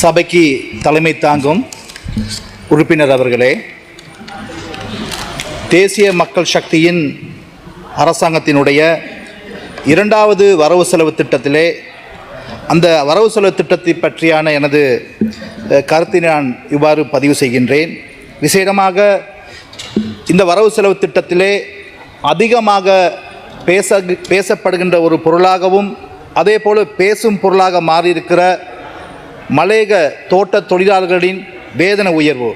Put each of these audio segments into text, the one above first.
சபைக்கு தலைமை தாங்கும் உறுப்பினர் அவர்களே தேசிய மக்கள் சக்தியின் அரசாங்கத்தினுடைய இரண்டாவது வரவு செலவு திட்டத்திலே அந்த வரவு செலவு திட்டத்தை பற்றியான எனது கருத்தை நான் இவ்வாறு பதிவு செய்கின்றேன். விசேடமாக இந்த வரவு செலவு திட்டத்திலே அதிகமாக பேச பேசப்படுகின்ற ஒரு பொருளாகவும் அதே போல் பேசும் பொருளாக மாறியிருக்கிற மலையக தோட்ட தொழிலாளர்களின் வேதன உயர்வு.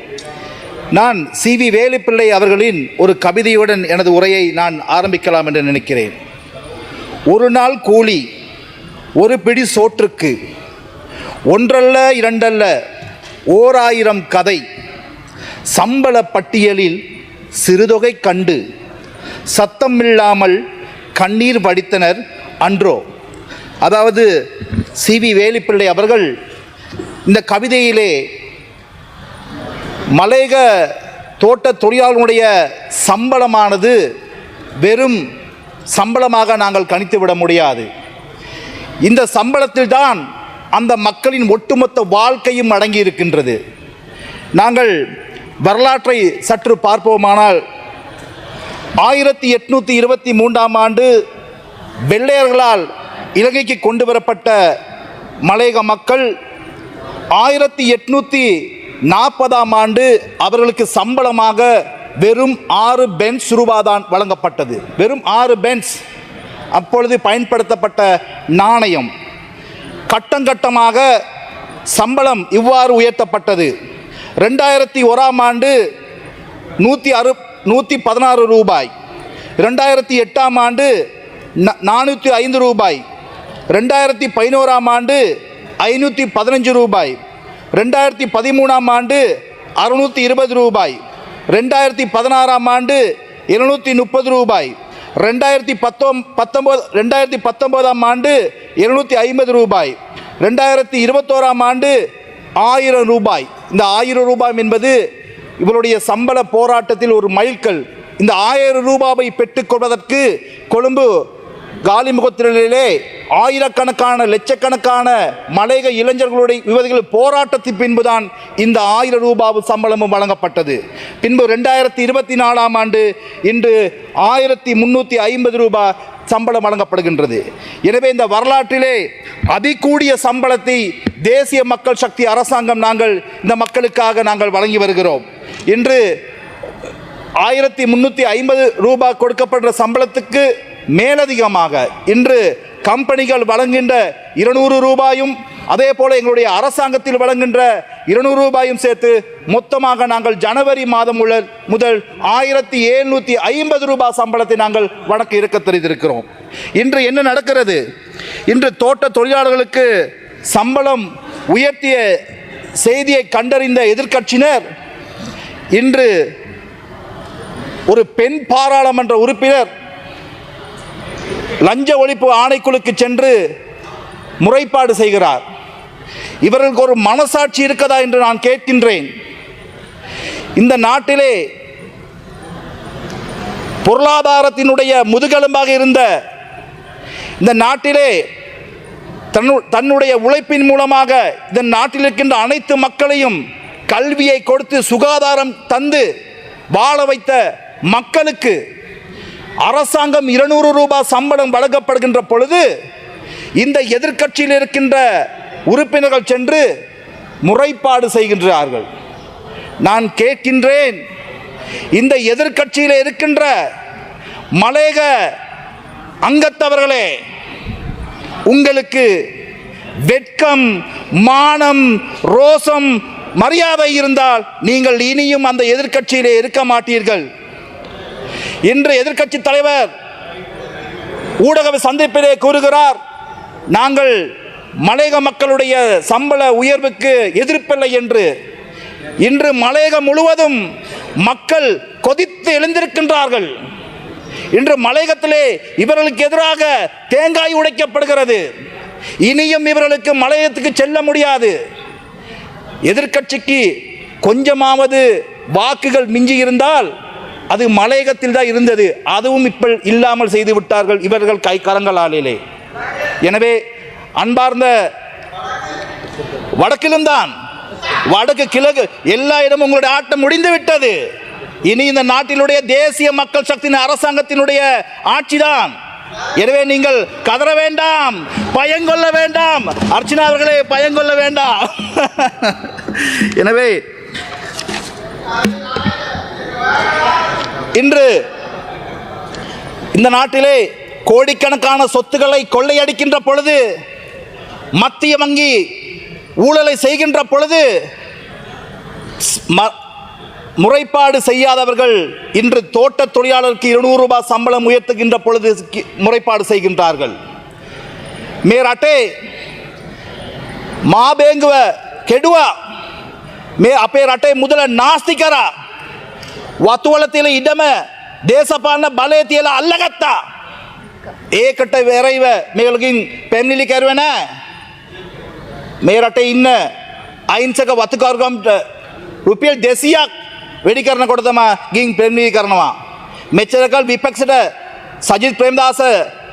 நான் சி வி வேலுப்பிள்ளை அவர்களின் ஒரு கவிதையுடன் எனது உரையை நான் ஆரம்பிக்கலாம் என்று நினைக்கிறேன். ஒரு நாள் கூலி ஒரு பிடி சோற்றுக்கு ஒன்றல்ல இரண்டல்ல ஓர் ஆயிரம் கதை சம்பள பட்டியலில் சிறுதொகை கண்டு சத்தமில்லாமல் கண்ணீர் வடித்தனர் அன்றோ. அதாவது சி வி வேலுப்பிள்ளை அவர்கள் இந்த கவிதையிலே மலேக தோட்ட தொழிலாளர்களுடைய சம்பளமானது வெறும் சம்பளமாக நாங்கள் கணித்து விட முடியாது. இந்த சம்பளத்தில் தான் அந்த மக்களின் ஒட்டுமொத்த வாழ்க்கையும் அடங்கி இருக்கின்றது. நாங்கள் வரலாற்றை சற்று பார்ப்போமானால் ஆயிரத்தி எட்நூற்றி இருபத்தி மூன்றாம் ஆண்டு வெள்ளையர்களால் இலங்கைக்கு கொண்டு வரப்பட்ட மலையக மக்கள் ஆயிரத்தி எட்நூற்றி நாற்பதாம் ஆண்டு அவர்களுக்கு சம்பளமாக வெறும் ஆறு பென்ஸ் ரூபாதான் வழங்கப்பட்டது. வெறும் ஆறு பென்ஸ் அப்பொழுது பயன்படுத்தப்பட்ட நாணயம். கட்டங்கட்டமாக சம்பளம் இவ்வாறு உயர்த்தப்பட்டது. ரெண்டாயிரத்தி ஓராம் ஆண்டு நூற்றி அறு நூற்றி பதினாறு ரூபாய். ரெண்டாயிரத்தி எட்டாம் ஆண்டு நானூற்றி ஐந்து ரூபாய். ரெண்டாயிரத்தி பதினோராம் ஆண்டு ஐநூற்றி பதினஞ்சு ரூபாய். ரெண்டாயிரத்தி பதிமூணாம் ஆண்டு அறுநூற்றி இருபது ரூபாய். ரெண்டாயிரத்தி பதினாறாம் ஆண்டு இருநூற்றி முப்பது ரூபாய். ரெண்டாயிரத்தி பத்தொம் பத்தொம்போது ரெண்டாயிரத்தி பத்தொம்போதாம் ஆண்டு இருநூற்றி ஐம்பது ரூபாய். ரெண்டாயிரத்தி இருபத்தோராம் ஆண்டு ஆயிரம் ரூபாய். இந்த ஆயிரம் ரூபாய் என்பது இவருடைய சம்பள போராட்டத்தில் ஒரு மைல்கல். இந்த ஆயிரம் ரூபாவை பெற்றுக்கொள்வதற்கு கொழும்பு காலிமுகத்திலே ஆயிரக்கணக்கான லட்சக்கணக்கான மலையக இளைஞர்களுடைய யுவதிகள் போராட்டத்தின் பின்புதான் இந்த ஆயிரம் ரூபாவும் சம்பளமும் வழங்கப்பட்டது. பின்பு ரெண்டாயிரத்தி இருபத்தி நாலாம் ஆண்டு இன்று ஆயிரத்தி முந்நூற்றி ஐம்பது ரூபாய் சம்பளம் வழங்கப்படுகின்றது. எனவே இந்த வரலாற்றிலே அதிகூடிய சம்பளத்தை தேசிய மக்கள் சக்தி அரசாங்கம் நாங்கள் இந்த மக்களுக்காக நாங்கள் வழங்கி வருகிறோம். இன்று ஆயிரத்தி முந்நூற்றி ஐம்பது ரூபாய் கொடுக்கப்படுற சம்பளத்துக்கு மேலதிகமாக. இன்று கம்பெனிகள் வழங்குகின்ற இருநூறு ரூபாயும் அதே போல எங்களுடைய அரசாங்கத்தில் வழங்குகின்ற இருநூறு ரூபாயும் சேர்த்து மொத்தமாக நாங்கள் ஜனவரி மாதம் உள்ள முதல் ஆயிரத்தி எழுநூற்றி ஐம்பது ரூபாய் சம்பளத்தை நாங்கள் வழக்கு இருக்க தெரிந்திருக்கிறோம். இன்று என்ன நடக்கிறது? இன்று தோட்ட தொழிலாளர்களுக்கு சம்பளம் உயர்த்திய செய்தியை கண்டறிந்த எதிர்க்கட்சியினர் இன்று ஒரு பெண் பாராளுமன்ற உறுப்பினர் லஞ்ச ஒழிப்பு ஆணைக்குழுக்கு சென்று முறைப்பாடு செய்கிறார். இவர்களுக்கு ஒரு மனசாட்சி இருக்கதா என்று நான் கேட்கின்றேன். இந்த நாட்டிலே பொருளாதாரத்தினுடைய முதுகெலும்பாக இருந்த இந்த நாட்டிலே தன்னு தன்னுடைய உழைப்பின் மூலமாக இந்த நாட்டில் இருக்கின்ற அனைத்து மக்களையும் கல்வியை கொடுத்து சுகாதாரம் தந்து வாழ வைத்த மக்களுக்கு அரசாங்கம் இருநூறு ரூபாய் சம்பளம் வழங்கப்படுகின்ற பொழுது இந்த எதிர்க்கட்சியில் இருக்கின்ற உறுப்பினர்கள் சென்று முறைப்பாடு செய்கின்றார்கள். நான் கேட்கின்றேன் இந்த எதிர்க்கட்சியில் இருக்கின்ற மலேக அங்கத்தவர்களே உங்களுக்கு வெட்கம் மானம் ரோசம் மரியாதை இருந்தால் நீங்கள் இனியும் அந்த எதிர்கட்சியிலே இருக்க மாட்டீர்கள். இன்று எதிர்க்கட்சி தலைவர் ஊடக சந்திப்பிலே கூறுகிறார் நாங்கள் மலையக மக்களுடைய சம்பள உயர்வுக்கு எதிர்ப்பில்லை என்று. இன்று மலையகம் முழுவதும் மக்கள் கொதித்து எழுந்திருக்கின்றார்கள். இன்று மலையகத்திலே இவர்களுக்கு எதிராக தேங்காய் உடைக்கப்படுகிறது. இனியும் இவர்களுக்கு மலையகத்துக்கு செல்ல முடியாது. எதிர்க்கட்சிக்கு கொஞ்சமாவது வாக்குகள் மிஞ்சி இருந்தால் அது மலையகத்தில் தான் இருந்தது. அதுவும் இப்போ இல்லாமல் செய்து விட்டார்கள் இவர்கள் கை கரங்களாலே எனவே அன்பார்ந்த வடக்கிலும் தான் வடக்கு கிழக்கு எல்லா இடமும் உங்களுடைய ஆட்டம் முடிந்து விட்டது. இனி இந்த நாட்டினுடைய தேசிய மக்கள் சக்தியின் அரசாங்கத்தினுடைய ஆட்சிதான் எனவே நீங்கள் கதற வேண்டாம் பயங்கொள்ள வேண்டாம். அர்ச்சனா அவர்களே பயங்கொள்ள வேண்டாம். எனவே இன்று இந்த நாட்டிலே கோடிக்கணக்கான சொத்துக்களை கொள்ளையடிக்கின்ற பொழுது மத்திய வங்கி ஊழலை செய்கின்ற பொழுது முறைப்பாடு செய்யாதவர்கள் இன்று தோட்ட தொழிலாளருக்கு இருநூறு ரூபாய் சம்பளம் உயர்த்துகின்ற பொழுது முறைப்பாடு செய்கின்றார்கள். மேராட்டே மாபேங்குவ கெடுவா மே அப்பே ரட்டை நாஸ்திகரா වතුවල තියල ඉඩම දේශපාන්න බලය තියලා අල්ලගත්තා ඒකට වෙරයිව මේලකින් පැමිණිලි කැරුවන මේ රටේ ඉන්න අයින්සක වතුකර්ගම්ට රුපියල් දෙසියක් වැඩි කරන කොට තම ගින් පෙම්ණිලි කරනවා මෙච්චරකල් විපක්ෂට සජිත් ප්‍රේමදාස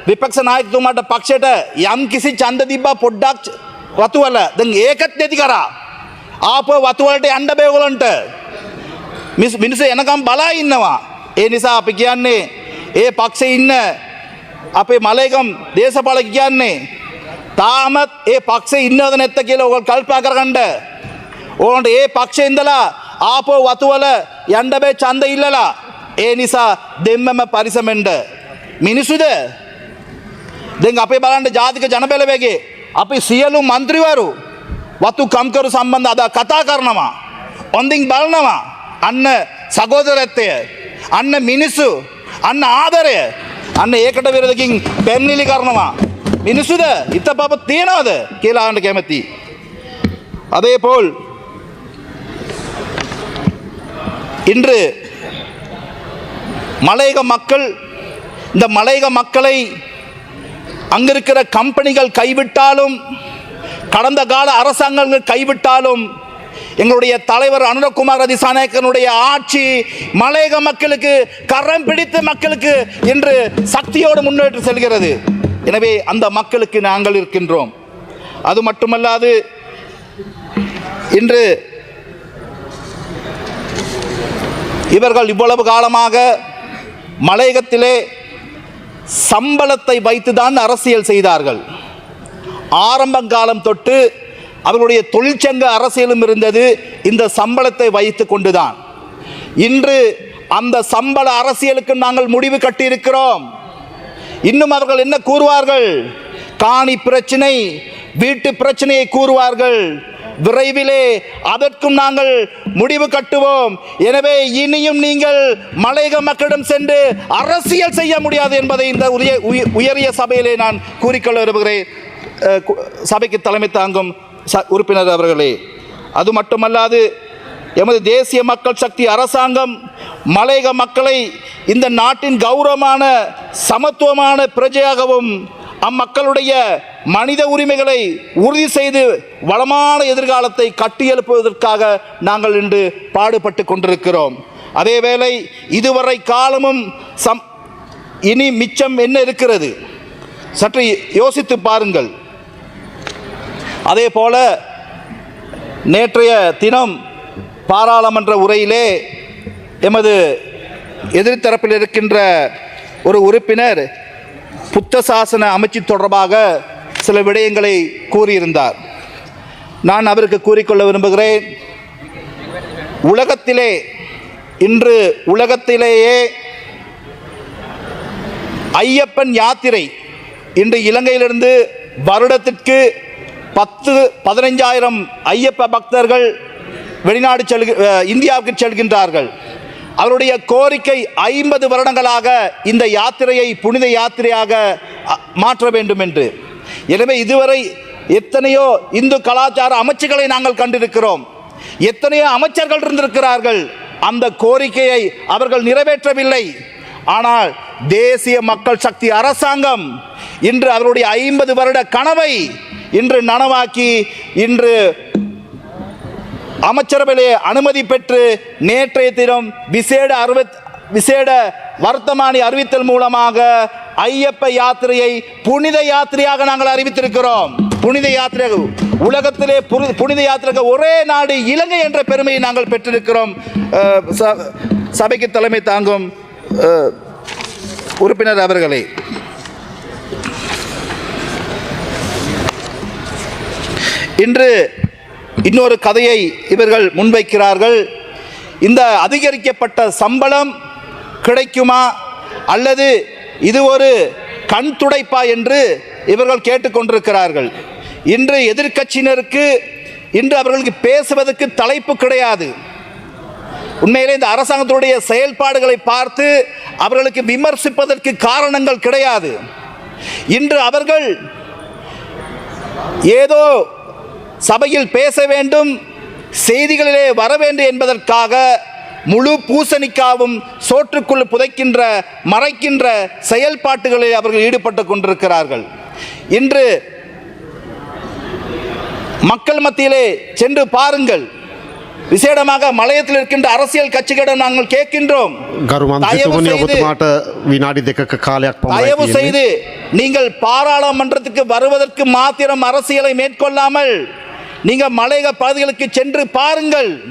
විපක්ෂ නායකතුමාට පක්ෂයට යම් කිසි ඡන්ද තිබ්බා පොඩ්ඩක් වතුවල දැන් ඒකත් නැති කරා ආපහු වතුවලට යන්න බෑ ඔයගලන්ට මිස් මිනිස්සු එනකම් බලා ඉන්නවා ඒ නිසා අපි කියන්නේ ඒ පක්ෂේ ඉන්න අපේ මලයකම් දේශපාලක කියන්නේ තාමත් ඒ පක්ෂේ ඉන්නවද නැත්ත කියලා ඔයගොල්ලෝ කල්පනා කරගන්න ඕන්ට ඒ පක්ෂේ ඉඳලා ආපෝ වතුවල යන්න බෑ ඡන්ද ඉල්ලලා ඒ නිසා දෙම්මම පරිසමෙන්ඩ මිනිසුද දැන් අපේ බලන්න ජාතික ජනබලවේගේ අපි සියලු මන්ත්‍රීවරු වතු කම්කරු සම්බන්ධ අද කතා කරනවා ඔන්දින් බලනවා අන්න සගෝදරත්වය අන්න මිනිස්සු අන්න ආදරය අන්න ඒකට විරදකින් පැමිණිලි කරනවා මිනිස්සුද හිත පප තියෙනවද කියලාන්න කැමති அதே போல் இன்று மலையக மக்கள் இந்த மலையக மக்களை அங்கிருக்கிற கம்பெனிகள் கைவிட்டாலும் கடந்த கால அரசாங்கங்கள் கைவிட்டாலும் எங்களுடைய தலைவர் அனுரகுமார் அதிசாநாயக்கனுடைய ஆட்சி மலையக மக்களுக்கு கரம் பிடித்த மக்களுக்கு இன்று சக்தியோடு முன்னேற்று செல்கிறது. எனவே அந்த மக்களுக்கு நாங்கள் இருக்கின்றோம். அது மட்டுமல்லாது இன்று இவர்கள் இவ்வளவு காலமாக மலையகத்திலே சம்பளத்தை வைத்துதான் அரசியல் செய்தார்கள். ஆரம்ப காலம் தொட்டு அவர்களுடைய தொழிற்சங்க அரசியலும் இருந்தது. இந்த சம்பளத்தை வைத்து கொண்டுதான். இன்று அந்த சம்பள அரசியலுக்கு நாங்கள் முடிவு கட்டியிருக்கிறோம். இன்னும் அவர்கள் என்ன கூறுவார்கள்? காணி பிரச்சனை வீட்டு பிரச்சனையை கூறுவார்கள். விரைவிலே அதற்கும் நாங்கள் முடிவு கட்டுவோம். எனவே இனியும் நீங்கள் மலையக மக்களிடம் சென்று அரசியல் செய்ய முடியாது என்பதை இந்த உரிய உய- உயரிய சபையிலே நான் கூறிக்கொள்ள விரும்புகிறேன். சபைக்கு தலைமை தாங்கும் உறுப்பினர் அவர்களே அது மட்டுமல்லாது எமது தேசிய மக்கள் சக்தி அரசாங்கம் மலையக மக்களை இந்த நாட்டின் கௌரவமான சமத்துவமான பிரஜையாகவும் அம்மக்களுடைய மனித உரிமைகளை உறுதி செய்து வளமான எதிர்காலத்தை கட்டியெழுப்புவதற்காக நாங்கள் இன்று பாடுபட்டு கொண்டிருக்கிறோம். அதேவேளை இதுவரை காலமும் சம் இனி மிச்சம் என்ன இருக்கிறது? சற்று யோசித்து பாருங்கள். அதே போல நேற்றைய தினம் பாராளுமன்ற உரையிலே எமது எதிர்த்தரப்பில் இருக்கின்ற ஒரு உறுப்பினர் புத்த சாசன அமைச்சு தொடர்பாக சில விடயங்களை கூறியிருந்தார். நான் அவருக்கு கூறிக்கொள்ள விரும்புகிறேன். உலகத்திலே இன்று உலகத்திலேயே ஐயப்பன் யாத்திரை இன்று இலங்கையிலிருந்து வருடத்திற்கு பத்து பதினைஞ்சாயிரம் ஐயப்ப பக்தர்கள் வெளிநாடு செல்க இந்தியாவுக்கு செல்கின்றார்கள். அவருடைய கோரிக்கை ஐம்பது வருடங்களாக இந்த யாத்திரையை புனித யாத்திரையாக மாற்ற வேண்டும் என்று எனவே இதுவரை எத்தனையோ இந்து கலாச்சார அமைச்சுகளை நாங்கள் கண்டிருக்கிறோம். எத்தனையோ அமைச்சர்கள் இருந்திருக்கிறார்கள். அந்த கோரிக்கையை அவர்கள் நிறைவேற்றவில்லை. ஆனால் தேசிய மக்கள் சக்தி அரசாங்கம் இன்று அவருடைய ஐம்பது வருட கனவை இன்று நனவாக்கி இன்று அமைச்சரவையிலே அனுமதி பெற்று நேற்றைய தினம் விசேட அறுபத் விசேட வர்த்தமானி அறிவித்தல் மூலமாக ஐயப்ப யாத்திரையை புனித யாத்திரையாக நாங்கள் அறிவித்திருக்கிறோம். புனித யாத்திரை உலகத்திலே புனித யாத்திரைக்கு ஒரே நாடு இலங்கை என்ற பெருமையை நாங்கள் பெற்றிருக்கிறோம். ச- சபைக்கு தலைமை தாங்கும் உறுப்பினர் அவர்களே. இன்று இன்னொரு கதையை இவர்கள் முன்வைக்கிறார்கள். இந்த அதிகரிக்கப்பட்ட சம்பளம் கிடைக்குமா? அல்லது இது ஒரு கண் துடைப்பா என்று இவர்கள் கேட்டுக்கொண்டிருக்கிறார்கள். இன்று எதிர்க்கட்சியினருக்கு இன்று அவர்களுக்கு பேசுவதற்கு தலைப்பு கிடையாது. உண்மையிலே இந்த அரசாங்கத்துடைய செயல்பாடுகளை பார்த்து அவர்களுக்கு விமர்சிப்பதற்கு காரணங்கள் கிடையாது. இன்று அவர்கள் ஏதோ சபையில் பேச வேண்டும் செய்திகளிலே வர வேண்டும் என்பதற்காக முழு பூசணிக்காவும் சோற்றுக்குள் புதைக்கின்ற மறைக்கின்ற செயல்பாட்டுகளில் அவர்கள் ஈடுபட்டு கொண்டிருக்கிறார்கள் இன்று மக்கள் மத்தியிலே சென்று பாருங்கள் விசேடமாக மலையத்தில் இருக்கின்ற அரசியல் கட்சிகளிடம் நாங்கள் கேட்கின்றோம் ගරු தயவு මන්ත්‍රතුමනි செய்து- ඔබතුමාට විනාඩි දෙකක කාලයක් தயவு පමණයි செய்து நீங்கள் பாராளுமன்றத்துக்கு வருவதற்கு மாத்திரம் அரசியலை மேற்கொள்ளாமல் நீங்கள் மலையக பகுதிகளுக்கு சென்று பாருங்கள்.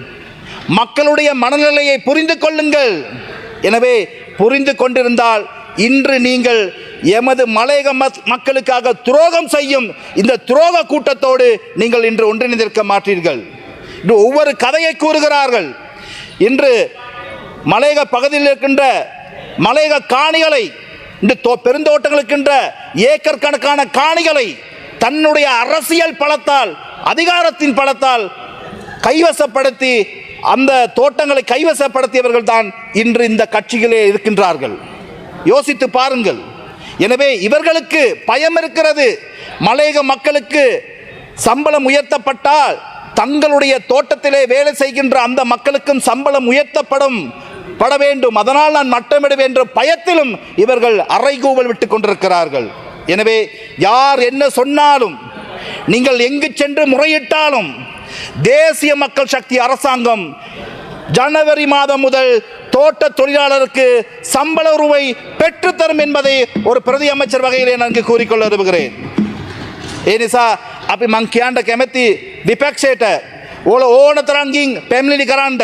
மக்களுடைய மனநிலையை புரிந்து கொள்ளுங்கள். எனவே புரிந்து கொண்டிருந்தால் இன்று நீங்கள் எமது மலையக மக்களுக்காக துரோகம் செய்யும் இந்த துரோக கூட்டத்தோடு நீங்கள் இன்று ஒன்றிணைந்திருக்க மாட்டீர்கள். இன்று ஒவ்வொரு கதையை கூறுகிறார்கள். இன்று மலையக பகுதியில் இருக்கின்ற மலையக காணிகளை இந்த தோ- ஏக்கர் கணக்கான காணிகளை தன்னுடைய அரசியல் பலத்தால் அதிகாரத்தின் பலத்தால் கைவசப்படுத்தி அந்த தோட்டங்களை கைவசப்படுத்தியவர்கள் தான் இன்று இந்த கட்சிகளே இருக்கின்றார்கள். யோசித்து பாருங்கள். எனவே இவர்களுக்கு பயம் இருக்கிறது. மலையக மக்களுக்கு சம்பளம் உயர்த்தப்பட்டால் தங்களுடைய தோட்டத்திலே வேலை செய்கின்ற அந்த மக்களுக்கும் சம்பளம் உயர்த்தப்படும் பட வேண்டும். அதனால் நான் மட்டமிடுவேன் என்ற பயத்திலும் இவர்கள் அறைகூவல் விட்டு கொண்டிருக்கிறார்கள். எனவே யார் என்ன சொன்னாலும் நீங்கள் எங்கு சென்று முறையிட்டாலும் தேசிய மக்கள் சக்தி அரசாங்கம் ஜனவரி மாதம் முதல் தோட்ட தொழிலாளருக்கு சம்பள உருவை பெற்றுத்தரும் என்பதை ஒரு பிரதி அமைச்சர் வகையிலே நான் இங்கு கூறிக்கொள்ள விரும்புகிறேன் ඒ නිසා අපි මං කියන්න කැමැති විපක්ෂයට ඕල ඕන තරංගින් පැමිණිලි කරන්න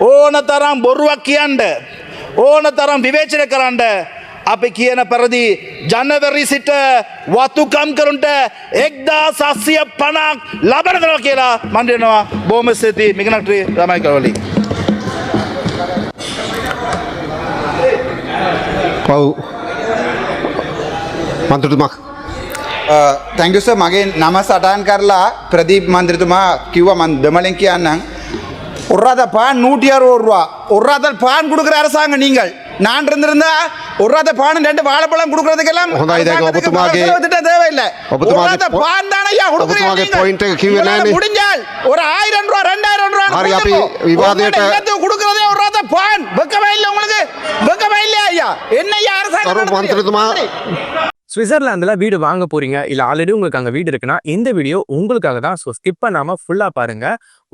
ඕන තරම් බොරුවක් කියන්න ඕන තරම් විවේචන කරන්න අපි කියන පරදි ජනවරි සිට වතුකම් කරුන්ට එක්දා සස්සිය පනක් ලබනදර කියලා මන්ඩනවා බෝම ස්තති මිගනක්ට්‍රී රමයි කරවලි. පව් මන්ත්‍රතුමා තැංගුස මගේ නම සටන් කරලා ප්‍රදීප් මන්ත්‍රතුමා කිව්ව මන් දෙමලෙන් කියන්නම් ஒராத பான் நூற்றி அறுபது ரூபா ஒராத பான் கொடுக்குற அரசாங்கம் நீங்கள் நான் இருந்திருந்தா ஒரு பானம் ரெண்டு வாழைப்பழம் கொடுக்கறதுக்கெல்லாம் திட்டம் தேவையில்லை. பான் தானையா கொடுக்குறீங்க முடிஞ்சால் ஒரு ஆயிரம் ரூபா ரெண்டாயிரம் ரூபா கொடுக்கறதே ஒரு ரூபா பான். வெக்கமே இல்லை உங்களுக்கு? வெக்கமே இல்லையா ஐயா? என்ன அரசாங்கம் சுவிட்சர்லாந்தில் வீடு வாங்க போறீங்க. இல்லை ஆல்ரெடி உங்களுக்கு அங்கே வீடு இருக்குன்னா இந்த வீடியோ உங்களுக்காக தான். ஸோ ஸ்கிப் பண்ணாமல் ஃபுல்லாக பாருங்கள்